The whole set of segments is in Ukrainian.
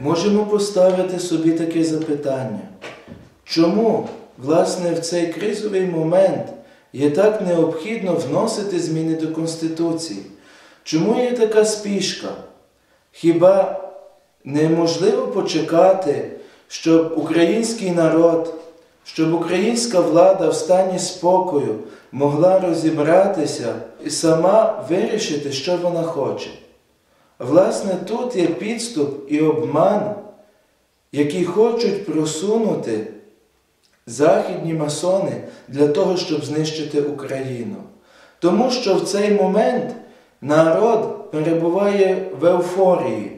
можемо поставити собі таке запитання. Чому, власне, в цей кризовий момент є так необхідно вносити зміни до Конституції? Чому є така спішка? Хіба неможливо почекати, щоб український народ, щоб українська влада в стані спокою могла розібратися і сама вирішити, що вона хоче? Власне, тут є підступ і обман, які хочуть просунути західні масони для того, щоб знищити Україну. Тому що в цей момент народ перебуває в еуфорії.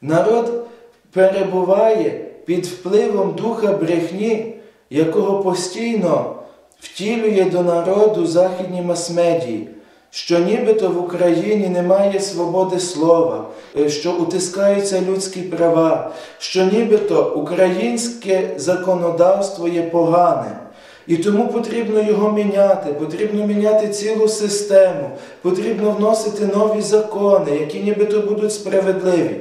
Народ перебуває під впливом духа брехні, якого постійно втілює до народу західні мас-медії, що нібито в Україні немає свободи слова, е, що утискаються людські права, що нібито українське законодавство є погане. І тому потрібно його міняти, потрібно міняти цілу систему, потрібно вносити нові закони, які нібито будуть справедливі.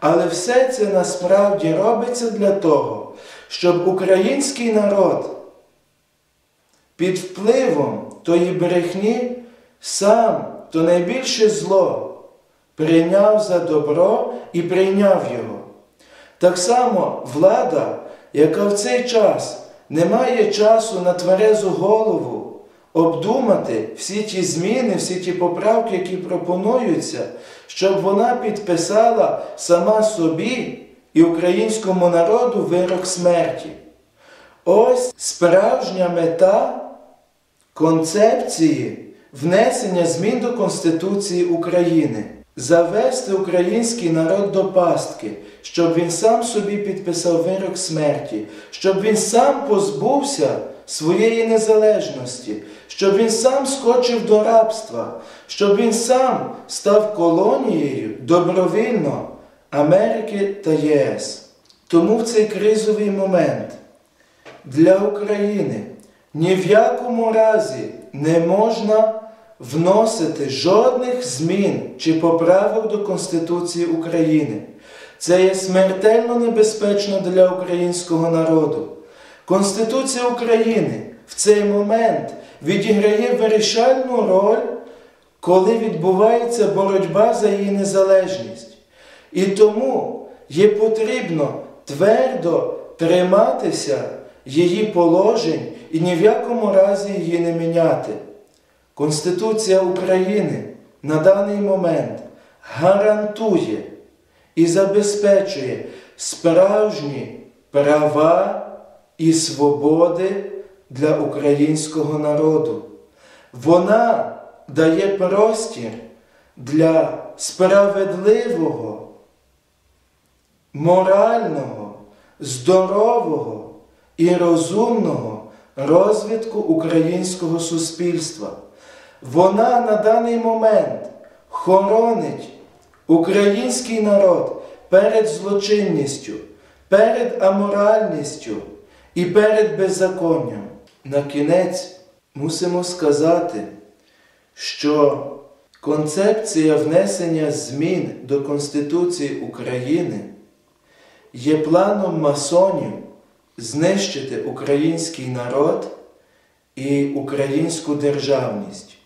Але все це насправді робиться для того, щоб український народ під впливом тої брехні сам то найбільше зло прийняв за добро і прийняв його. Так само влада, яка в цей час не має часу на тверезу голову обдумати всі ті зміни, всі ті поправки, які пропонуються, щоб вона підписала сама собі і українському народу вирок смерті. Ось справжня мета концепції внесення змін до Конституції України, завести український народ до пастки, щоб він сам собі підписав вирок смерті, щоб він сам позбувся своєї незалежності, щоб він сам скочив до рабства, щоб він сам став колонією добровільно Америки та ЄС. Тому в цей кризовий момент для України ні в якому разі не можна вносити жодних змін чи поправок до Конституції України. Це є смертельно небезпечно для українського народу. Конституція України в цей момент відіграє вирішальну роль, коли відбувається боротьба за її незалежність. І тому є потрібно твердо триматися її положень і ні в якому разі її не міняти. Конституція України на даний момент гарантує і забезпечує справжні права і свободи для українського народу. Вона дає простір для справедливого, морального, здорового і розумного розвитку українського суспільства. Вона на даний момент хоронить український народ перед злочинністю, перед аморальністю і перед беззаконням. На кінець мусимо сказати, що концепція внесення змін до Конституції України є планом масонів знищити український народ і українську державність.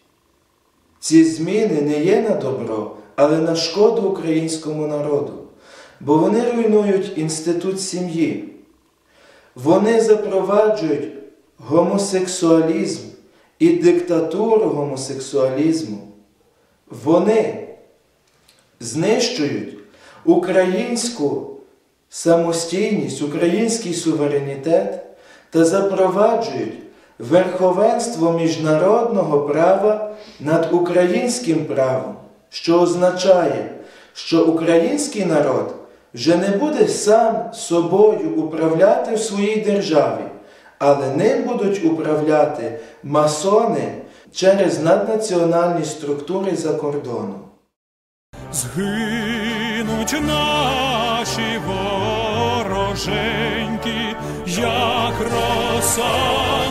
Ці зміни не є на добро, але на шкоду українському народу, бо вони руйнують інститут сім'ї, вони запроваджують гомосексуалізм і диктатуру гомосексуалізму. Вони знищують українську самостійність, український суверенітет та запроваджують верховенство міжнародного права над українським правом, що означає, що український народ вже не буде сам собою управляти в своїй державі, але ним будуть управляти масони через наднаціональні структури за кордоном. Згинуть наші вороженьки, як роса.